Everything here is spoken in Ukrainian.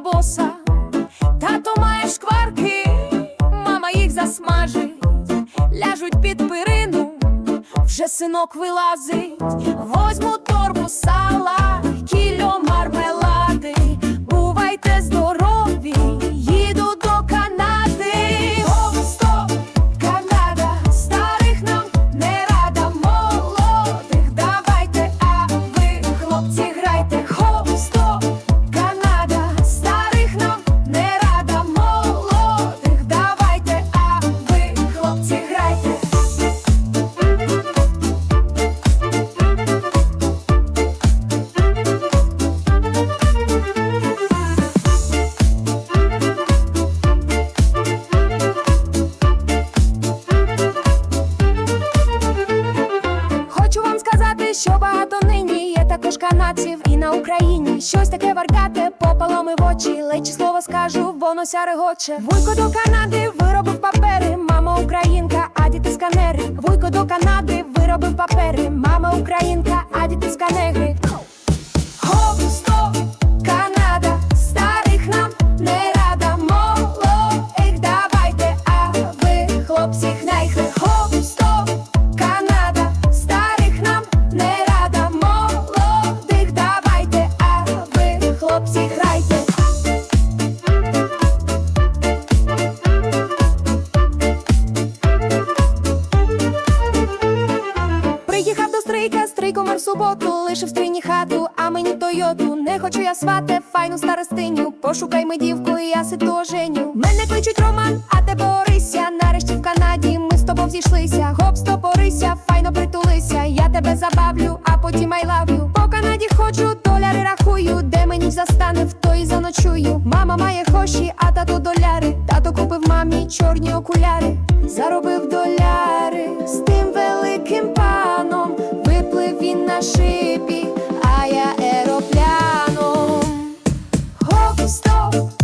боса, тато має шкварки, мама їх засмажить, ляжуть під пирину, вже синок вилазить, возьму торбу сала, канадців і на Україні. Щось таке варгате, попаломи в очі, лечі слово скажу, воно ся регоче. Вуйко до Канади виробив папери, мама українка, а діти сканери. Вуйко до Канади виробив папери, мама українка, а діти сканери. Стрийко мав суботу, лишив стрійні хату, а мені Тойоту. Не хочу я свати, файну старостиню. Пошукай ми дівку, і я сито оженю. Мене кличуть Роман, а тебе Орися. Нарешті в Канаді ми з тобою зійшлися. Гоп, стоп, Орися, файно притулися. Я тебе забавлю, а потім I love you. По Канаді ходжу, доляри рахую. Де мені застане, в то і заночую. Мама має гроші, а тато доляри. Тато купив мамі чорні окуляри. Заробив доляри він на шипі, а я еропляном. хоп стоп!